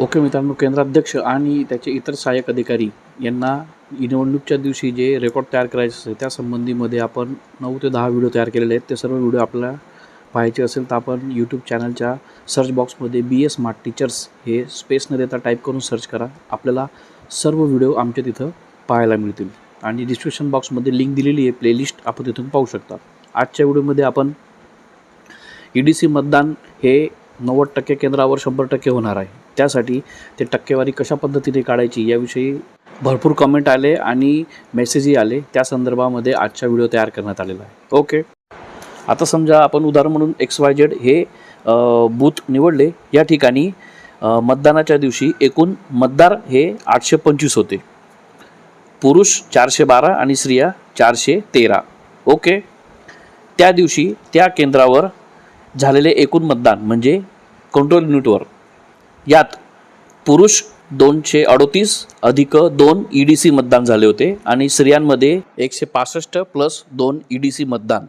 Okay मित्रांनो केंद्राध्यक्ष आणि त्याचे इतर सहाय्यक अधिकारी यांना निवडणूकच्या दिवशी जे रेकॉर्ड तयार करायचे असते त्या संबंधीमध्ये आपण नऊ ते दहा व्हिडिओ तयार केलेले आहेत. ते सर्व व्हिडिओ आपल्याला पाहायचे असेल तर आपण यूट्यूब चॅनलच्या सर्च बॉक्समध्ये बी एस स्मार्ट टीचर्स हे स्पेस न देता टाईप करून सर्च करा. आपल्याला सर्व व्हिडिओ आमच्या तिथं पाहायला मिळतील. आणि डिस्क्रिप्शन बॉक्समध्ये लिंक दिलेली आहे प्लेलिस्ट आपण तिथून पाहू शकता. आजच्या व्हिडिओमध्ये आपण ई डी सी मतदान हे नव्वद टक्के केंद्रावर शंभर टक्के होणार आहे. त्यासाठी ते टक्केवारी कशा पद्धतीने काढायची याविषयी भरपूर कमेंट आले आणि मेसेजही आले. त्या संदर्भामध्ये आजचा व्हिडिओ तयार करण्यात आलेला आहे. ओके आता समजा आपण उदाहरण म्हणून एक्स वाय झेड हे बूथ निवडले. या ठिकाणी मतदानाच्या दिवशी एकूण मतदार हे आठशे पंचवीस होते. पुरुष चारशे बारा आणि स्त्रिया चारशे तेरा. ओके त्या दिवशी त्या केंद्रावर झालेले एकूण मतदान म्हणजे कंट्रोल युनिटवर यात पुरुष दोनशे अडोतीस अधिक दोन ई डी सी मतदान झाले होते आणि स्त्रियांमध्ये एकशे पासष्ट प्लस दोन ई डी सी मतदान.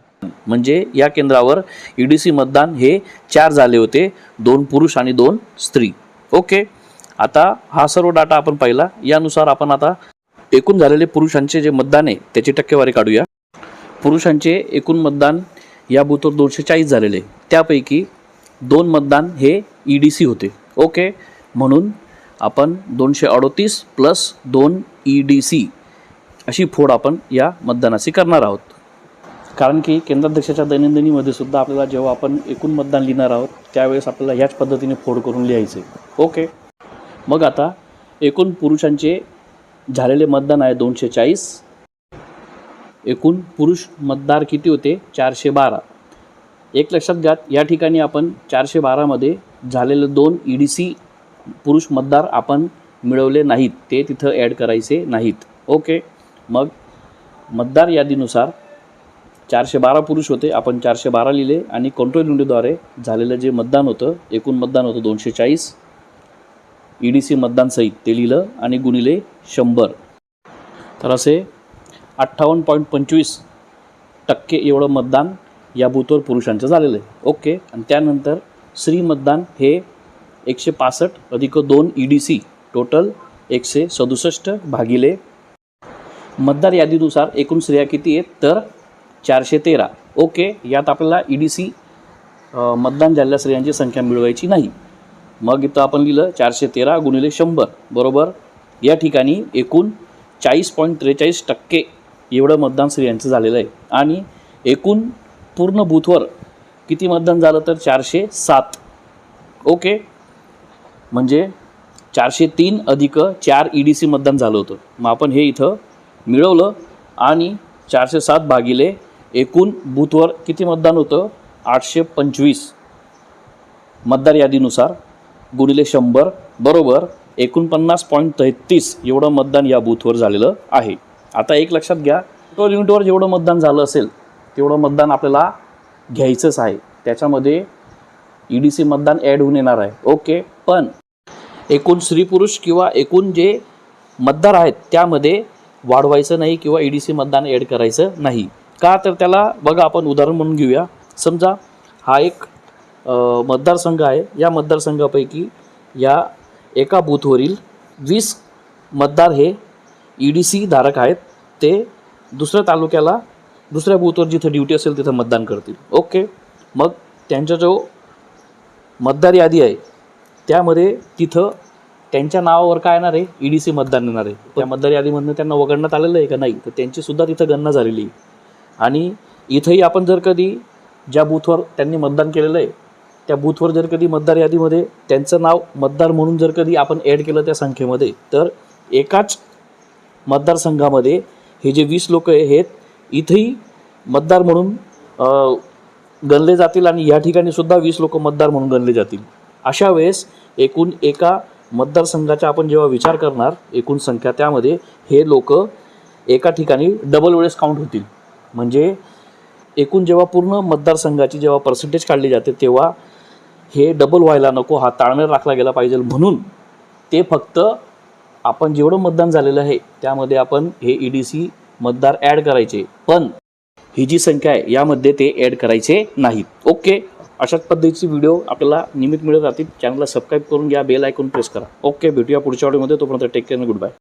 म्हणजे या केंद्रावर ई डी सी मतदान हे चार झाले होते दोन पुरुष आणि दोन स्त्री. ओके आता हा सर्व डाटा आपण पाहिला. यानुसार आपण आता एकूण झालेले पुरुषांचे जे मतदान आहे त्याची टक्केवारी काढूया. पुरुषांचे एकूण मतदान या बूथवर दोनशे चाळीस झालेले. त्यापैकी दोन मतदान हे ई डी सी होते. ओके. म्हणून आपण दोनशे अडोतीस प्लस दोन ई डी सी अशी फोड आपण या मतदानाशी करणार आहोत. कारण की केंद्राध्यक्षाच्या दैनंदिनीमध्ये सुद्धा आपल्याला जेव्हा आपण एकूण मतदान लिहिणार आहोत त्यावेळेस आपल्याला ह्याच पद्धतीने फोड करून लिहायचे. ओके. मग आता एकूण पुरुषांचे झालेले मतदान आहे दोनशे चाळीस. एकूण पुरुष मतदार किती होते? चारशे बारा. एक लक्षात घ्या या ठिकाणी आपण चारशे बारामध्ये झालेले दोन ई डी सी पुरुष मतदार आपण मिळवले नाहीत. ते तिथं ॲड करायचे नाहीत. ओके मग मतदार यादीनुसार चारशे बारा पुरुष होते आपण चारशे बारा लिहिले आणि कंट्रोल युनिटद्वारे झालेलं जे मतदान होतं एकूण मतदान होतं दोनशे चाळीस. ई डी सी मतदान सहित ते लिहिलं आणि गुणिले शंभर. तर असे अठ्ठावन्न पॉईंट पंचवीस टक्के एवढं मतदान या बूथवर पुरुषांचं झालेलं आहे. ओके आणि त्यानंतर स्त्री मतदान हे एकशे पासष्ट अधिक दोन ई डी सी टोटल एकशे सदुसष्ट भागिले मतदार यादीनुसार एकूण स्त्रिया किती आहेत? तर चारशे तेरा. ओके यात आपल्याला ई डी सी मतदान झालेल्या स्त्रियांची संख्या मिळवायची नाही. मग इथं आपण लिहिलं चारशे तेरा गुणिले शंभर बरोबर? या ठिकाणी एकूण चाळीस पॉईंट त्रेचाळीस टक्के एवढं मतदान स्त्रियांचं झालेलं आहे. आणि एकूण पूर्ण बूथवर किती मतदान झालं तर चारशे सात? ओके. म्हणजे चारशे तीन अधिक चार ई डी सी मतदान झालं होतं. मग आपण हे इथं मिळवलं आणि चारशे सात भागिले एकूण बूथवर किती मतदान होतं? आठशे पंचवीस. मतदार यादीनुसार गुणिले शंभर बरोबर एकोणपन्नास पॉईंट तेहतीस एवढं मतदान या बूथवर झालेलं आहे. आता एक लक्षात घ्या टोल युनिटवर जेवढं मतदान झालं असेल तेवढं मतदान आपल्याला घ्यायचंच आहे. त्याच्यामध्ये ई डी सी मतदान ॲड होऊन येणार आहे. ओके पण एकूण स्त्री पुरुष किंवा एकूण जे मतदार आहेत त्यामध्ये वाढवायचं नाही किंवा ई डी सी मतदान ॲड करायचं नाही. का तर त्याला बघा आपण उदाहरण म्हणून घेऊया. समजा हा एक मतदारसंघ आहे. या मतदारसंघापैकी या एका बूथवरील वीस मतदार हे ई डी सी धारक आहेत. ते दुसऱ्या तालुक्याला दुसऱ्या बूथवर जिथं ड्युटी असेल तिथं मतदान करतील. ओके मग त्यांचा जो मतदार यादी आहे त्यामध्ये तिथं त्यांच्या नावावर काय येणार आहे? ई डी सी मतदान येणार आहे. त्या मतदार यादीमधनं त्यांना वगळण्यात आलेलं आहे का नाही? तर त्यांची सुद्धा तिथं गणना झालेली आहे. आणि इथंही आपण जर कधी ज्या बूथवर त्यांनी मतदान केलेलं आहे त्या बूथवर जर कधी मतदार यादीमध्ये त्यांचं नाव मतदार म्हणून जर कधी आपण ॲड केलं त्या संख्येमध्ये तर एकाच मतदारसंघामध्ये हे जे वीस लोक आहेत इथंही मतदार म्हणून गणले जातील आणि या ठिकाणी सुद्धा वीस लोक मतदार म्हणून गणले जातील. अशा वेळेस एकूण एका मतदारसंघाचा आपण जेव्हा विचार करणार एकूण संख्या त्यामध्ये हे लोक एका ठिकाणी डबल वेळेस काउंट होतील. म्हणजे एकूण जेव्हा पूर्ण मतदारसंघाची जेव्हा पर्सेंटेज काढली जाते तेव्हा हे डबल व्हायला नको हा ताळमेळ राखला गेला पाहिजे म्हणून ते फक्त आपण जेवढं मतदान झालेलं आहे त्यामध्ये आपण हे ई डी सी मतदार ॲड करायचे पण ही जी संख्या आहे यामध्ये ते ॲड करायचे नाहीत. ओके? अशाच पद्धतीचे व्हिडिओ आपल्याला नियमित मिळत राहतील. चॅनलला सबस्क्राईब करून घ्या बेल आयकॉन प्रेस करा. ओके भेटूया पुढच्या व्हिडिओमध्ये. तोपर्यंत टेक केअर गुड बाय